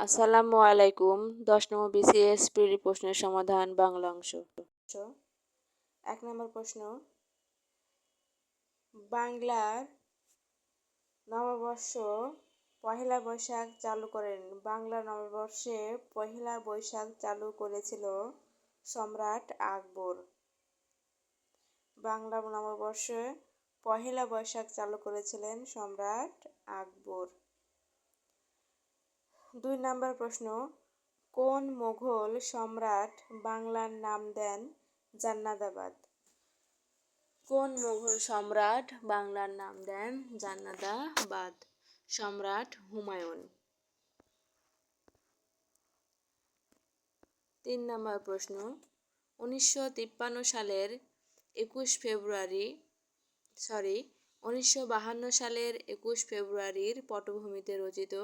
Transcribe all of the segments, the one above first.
আসসালামু আলাইকুম দশ নম্বর বিসিএস পিডি প্রশ্নের সমাধান, বাংলা অংশ। এক নম্বর প্রশ্ন। বাংলার নববর্ষ পহেলা বৈশাখ চালু করেন। বাংলা নববর্ষে পহেলা বৈশাখ চালু করেছিল সম্রাট আকবর। বাংলা নববর্ষে পহেলা বৈশাখ চালু করেছিলেন সম্রাট আকবর। দুই নম্বর প্রশ্ন, কোন মোঘল সম্রাট বাংলার নাম দেন জান্নাদাবাদ? কোন মোঘল সম্রাট বাংলার নাম দেন জান্নাদাবাদ? সম্রাট হুমায়ুন। তিন নম্বর প্রশ্ন, উনিশশো তিপ্পান্ন সালের একুশ ফেব্রুয়ারি সরি উনিশশো বাহান্ন সালের একুশ ফেব্রুয়ারির পটভূমিতে রচিত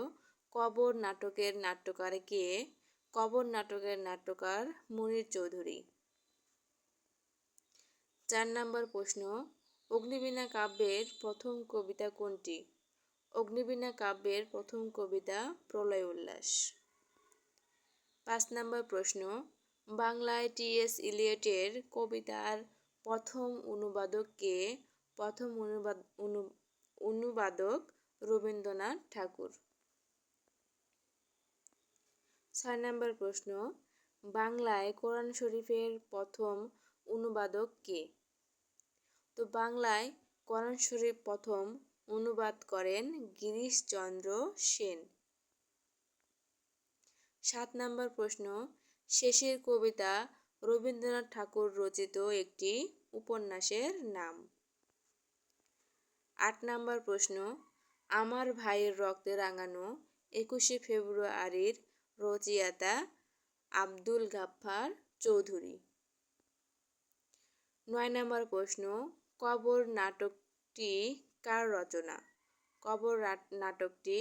কবর নাটকের নাট্যকার কে? কবর নাটকের নাট্যকার মুনির চৌধুরী। চার নম্বর প্রশ্ন, অগ্নিবীণা কাব্যের প্রথম কবিতা কোনটি? অগ্নিবীণা কাব্যের প্রথম কবিতা প্রলয় উল্লাস। পাঁচ নম্বর প্রশ্ন, বাংলায় টি এস ইলিয়টের কবিতার প্রথম অনুবাদক কে? প্রথম অনুবাদ অনুবাদক রবীন্দ্রনাথ ঠাকুর। ছয় নম্বর প্রশ্ন, বাংলায় কোরআন শরীফের প্রথম অনুবাদক কে? তো বাংলায় কোরআন শরীফ প্রথম অনুবাদ করেন গিরিশচন্দ্র সেন। সাত নম্বর প্রশ্ন, শেষের কবিতা রবীন্দ্রনাথ ঠাকুর রচিত একটি উপন্যাসের নাম। আট নম্বর প্রশ্ন, আমার ভাইয়ের রক্তে রাঙানো একুশে ফেব্রুয়ারির রচিয়াতা আব্দুল গাফার চৌধুরী। নয় নম্বর প্রশ্ন কবর নাটকটি কার রচনা? কবর নাটকটি